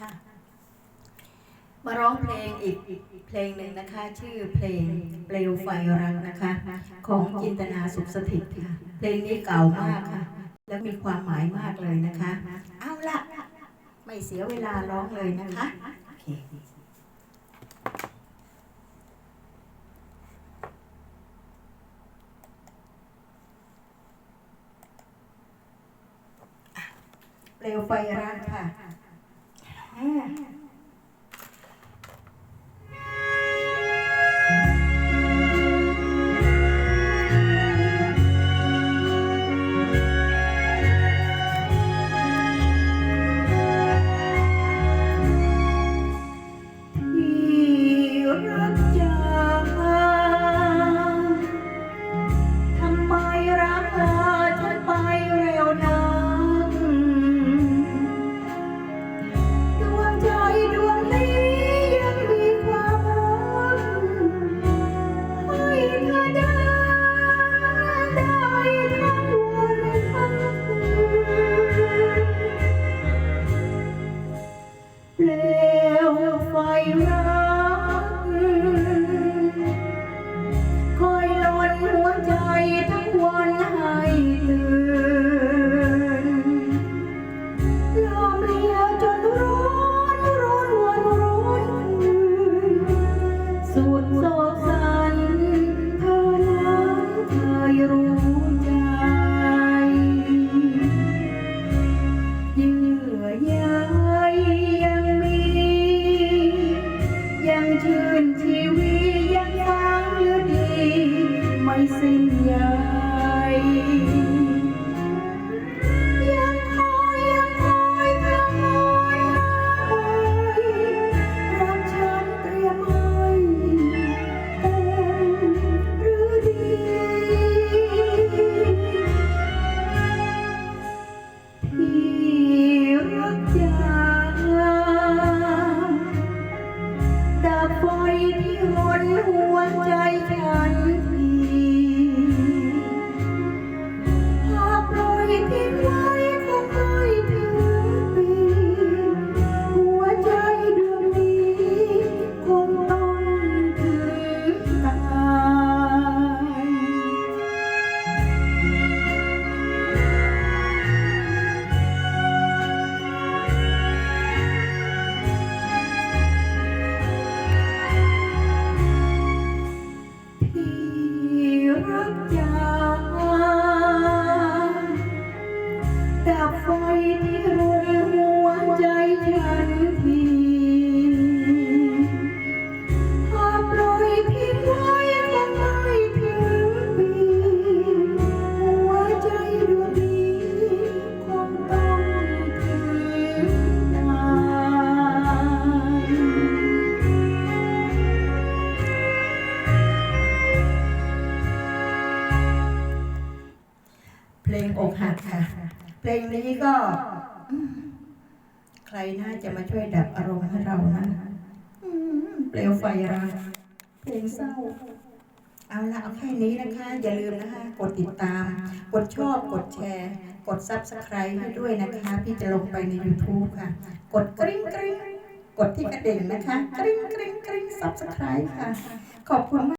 ค่ะ มาร้องเพลงอีกเพลงหนึ่งนะคะ ชื่อเพลงเปลวไฟรักนะคะ ของจินตนาสุขสถิตค่ะเพลงนี้เก่ามากค่ะ และมีความหมายมากเลยนะคะ เอาละไม่เสียเวลาร้องเลยนะคะโอเคเปลวไฟรักค่ะ อ่ ยังชื่นชีวิตยังฟังหรือดี ไม่สิ้นยา บไฟที่รุมหัวใจฉันทีหากปล่อยทิ้งไว้คงไม่ถึงปีหัวใจดวงนี้คงต้องถึงตายเพลงอกหักค่ะ เพลงนี้ก็ใครน่าจะมาช่วยดับอารมณ์ให้เรานะเปลวไฟรักเพลงเศร้า เอาละเอาแค่นี้นะคะ อย่าลืมนะคะ กดติดตาม กดชอบ กดแชร์ กด subscribe ให้ด้วยนะคะ พี่จะลงไปใน YouTube ค่ะ กดกริ๊งกริ๊งกดที่กระดิ่งนะคะ กริ๊งกริ๊งกริ๊ง subscribe ค่ะ ขอบคุณมาก